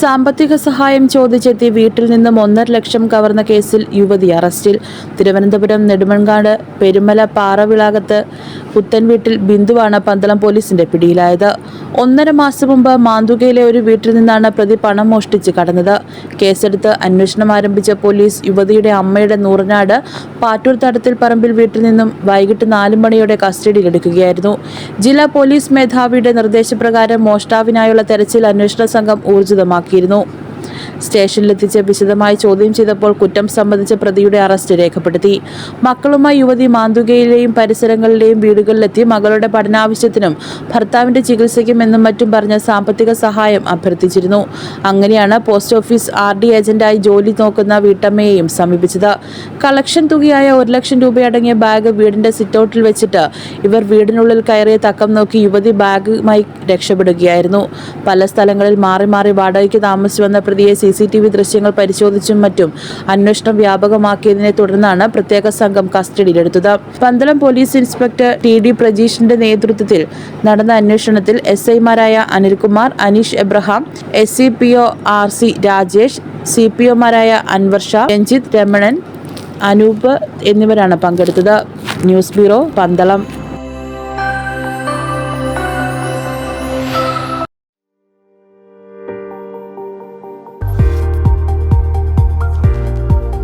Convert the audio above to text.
സാമ്പത്തിക സഹായം ചോദിച്ചെത്തി വീട്ടിൽ നിന്നും ഒന്നര ലക്ഷം കവർന്ന കേസിൽ യുവതി അറസ്റ്റിൽ. തിരുവനന്തപുരം നെടുമൺകാട് പെരുമല പാറവിളാകത്ത് പുത്തൻ വീട്ടിൽ ബിന്ദുവാണ് പന്തളം പോലീസിന്റെ പിടിയിലായത്. ഒന്നര മാസം മുമ്പ് മാന്തുകയിലെ ഒരു വീട്ടിൽ നിന്നാണ് പ്രതി പണം മോഷ്ടിച്ച് കടന്നത്. കേസെടുത്ത് അന്വേഷണം ആരംഭിച്ച പോലീസ് യുവതിയുടെ അമ്മയുടെ നൂറനാട് പാറ്റൂർ തടത്തിൽ പറമ്പിൽ വീട്ടിൽ നിന്നും വൈകിട്ട് നാല് മണിയോടെ കസ്റ്റഡിയിലെടുക്കുകയായിരുന്നു ജില്ലാ പോലീസ് മേധാവിയുടെ നിർദ്ദേശപ്രകാരം മോഷ്ടാവിനായുള്ള തെരച്ചിൽ അന്വേഷണ സംഘം ഊർജിതമാക്കിയിരുന്നു സ്റ്റേഷനിലെത്തിച്ച് വിശദമായി ചോദ്യം ചെയ്തപ്പോൾ കുറ്റം സംബന്ധിച്ച പ്രതിയുടെ അറസ്റ്റ് രേഖപ്പെടുത്തി. മക്കളുമായി യുവതി മാന്തുകയിലെയും പരിസരങ്ങളിലെയും വീടുകളിലെത്തി മകളുടെ പഠനാവശ്യത്തിനും ഭർത്താവിന്റെ ചികിത്സയ്ക്കും എന്നും മറ്റും പറഞ്ഞ സാമ്പത്തിക സഹായം അഭ്യർത്ഥിച്ചിരുന്നു. അങ്ങനെയാണ് പോസ്റ്റ് ഓഫീസ് ആർ ഡി ഏജന്റായി ജോലി നോക്കുന്ന വീട്ടമ്മയെയും സമീപിച്ചത്. കളക്ഷൻ തുകയായ ഒരു ലക്ഷം രൂപയടങ്ങിയ ബാഗ് വീടിന്റെ സിറ്റൗട്ടിൽ വെച്ചിട്ട് ഇവർ വീടിനുള്ളിൽ കയറിയ തക്കം നോക്കി യുവതി ബാഗുമായി രക്ഷപ്പെടുകയായിരുന്നു. പല സ്ഥലങ്ങളിൽ മാറി മാറി വാടകയ്ക്ക് താമസിച്ചു വന്ന പ്രതിയെ സി സി ടി വി ദൃശ്യങ്ങൾ പരിശോധിച്ചും മറ്റും അന്വേഷണം വ്യാപകമാക്കിയതിനെ തുടർന്നാണ് പ്രത്യേക സംഘം കസ്റ്റഡിയിലെടുത്തത്. Pandalam police inspector T D പ്രജീഷിന്റെ നേതൃത്വത്തിൽ നടന്ന അന്വേഷണത്തിൽ എസ് ഐമാരായ Anilkumar Aneesh Abraham S C P O R C Rajesh C P ഒമാരായ Anwar Shah Ranjith Ramanan Anoop എന്നിവരാണ് പങ്കെടുത്തത്. News bureau Pandalam.